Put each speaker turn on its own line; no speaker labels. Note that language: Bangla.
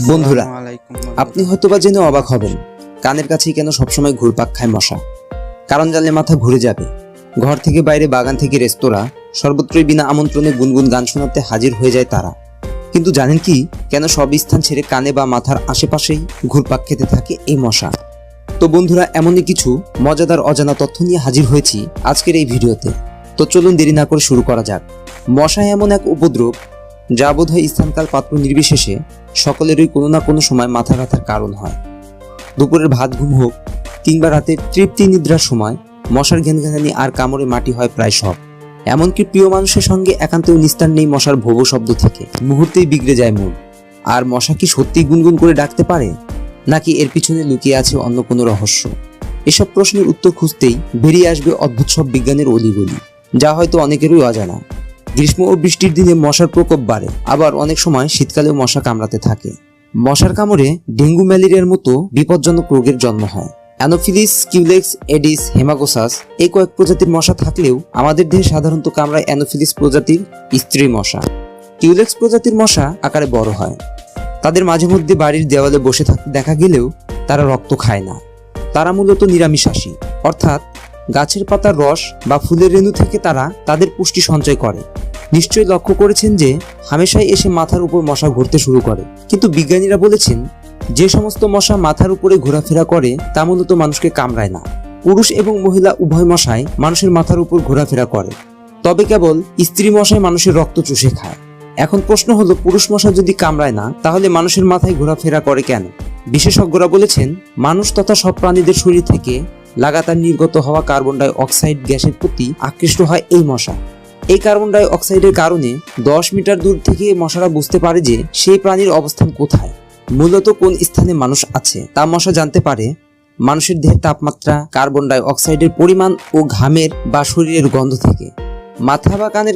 বন্ধুরা, আপনি হয়তোবা জেনে অবাক হবেন কানের কাছেই কেন সবসময় ঘুরপাক খায় মশা? কারণ জানলে মাথা ঘুরে যাবে। ঘর থেকে বাইরে বাগান থেকে রেস্তোরাঁ সর্বত্রই বিনা আমন্ত্রণে গুনগুন গান শোনাতে হাজির হয়ে যায় তারা। কিন্তু জানেন কি কেন সব স্থান ছেড়ে কানে বা মাথার আশেপাশেই ঘুরপাক খেতে থাকে এই মশা? তো বন্ধুরা এমনই কিছু মজাদার অজানা তথ্য নিয়ে হাজির হয়েছি আজকের এই ভিডিওতে। তো চলুন দেরি না করে শুরু করা যাক। মশা এমন এক উপদ্রব যা বোধহয় স্থানকাল পাত্র নির্বিশেষে সকলেরই কোনো না কোনো সময় মাথা ব্যথার কারণ হয়। দুপুরের ভাত ঘুম হোক, কিংবা রাতে তৃপ্তি নিদ্রার সময়, মশার ঘেনঘেনানি আর কামড়ে মাটি হয় প্রায় সব। এমনকি প্রিয় মানুষের সঙ্গে একান্তেও নিস্তার নেই মশার ভোব শব্দ থেকে। মুহূর্তেই বিগড়ে যায় মন। আর মশা কি সত্যি গুনগুন করে ডাকতে পারে? নাকি এর পিছনে লুকিয়ে আছে অন্য কোনো রহস্য? এসব প্রশ্নের উত্তর খুঁজতেই বেরিয়ে আসবে অদ্ভুত সব বিজ্ঞানের অলিগলি, যা হয়তো অনেকেরই অজানা। গ্রীষ্ম ও বৃষ্টির দিনে মশার প্রকোপ বাড়ে। আবার অনেক সময় শীতকালেও মশা কামড়াতে থাকে। মশার কামড়ে ডেঙ্গু ম্যালেরিয়ার মতো বিপজ্জনক রোগের জন্ম হয়। অ্যানোফিলিস কিউলেক্স এডিস, হেমাগোসাস এই কয়েক প্রজাতির মশা থাকলেও আমাদের দেহে সাধারণত কামড়ায় অ্যানোফিলিস প্রজাতির স্ত্রী মশা। কিউলেক্স প্রজাতির মশা আকারে বড় হয়। তাদের মাঝে মধ্যে বাড়ির দেওয়ালে বসে থাকতে দেখা গেলেও তারা রক্ত খায় না। তারা মূলত নিরামিষাসী অর্থাৎ গাছের পাতার রস বা ফুলের রেণু থেকে তারা তাদের পুষ্টি সঞ্চয় করে। নিশ্চয়ই লক্ষ্য করেছেন যে হামেশাই এসে মাথার উপর মশা ঘুরতে শুরু করে। কিন্তু বিজ্ঞানীরা বলেছেন, যে সমস্ত মশা মাথার উপরে ঘোরাফেরা করে, তা মূলত মানুষকে কামড়ায় না। পুরুষ এবং মহিলা উভয় মশাই মানুষের মাথার উপর ঘোরাফেরা করে। তবে কেবল স্ত্রী মশাই মানুষের রক্ত চুষে খায়। এখন প্রশ্ন হলো, পুরুষ মশা যদি কামড়ায় না, তাহলে মানুষের মাথায় ঘোরাফেরা করে কেন? বিশেষজ্ঞরা বলেছেন, মানুষ তথা সব প্রাণীদের শরীর থেকে লাগাতার নির্গত হওয়া কার্বন ডাই অক্সাইড গ্যাসের প্রতি আকৃষ্ট হয় এই মশা। এই কার্বন ডাই অক্সাইডের কারণে দশ মিটার দূর থেকে মশারা বুঝতে পারে যে সেই প্রাণীর অবস্থান কোথায়। মূলত কোন স্থানে মানুষ আছে তা মশা জানতে পারে। মানুষের দেহের তাপমাত্রা, কার্বন ডাই অক্সাইডের পরিমাণ ও ঘামের বা শরীরের গন্ধ থেকে। মাথা বা কানের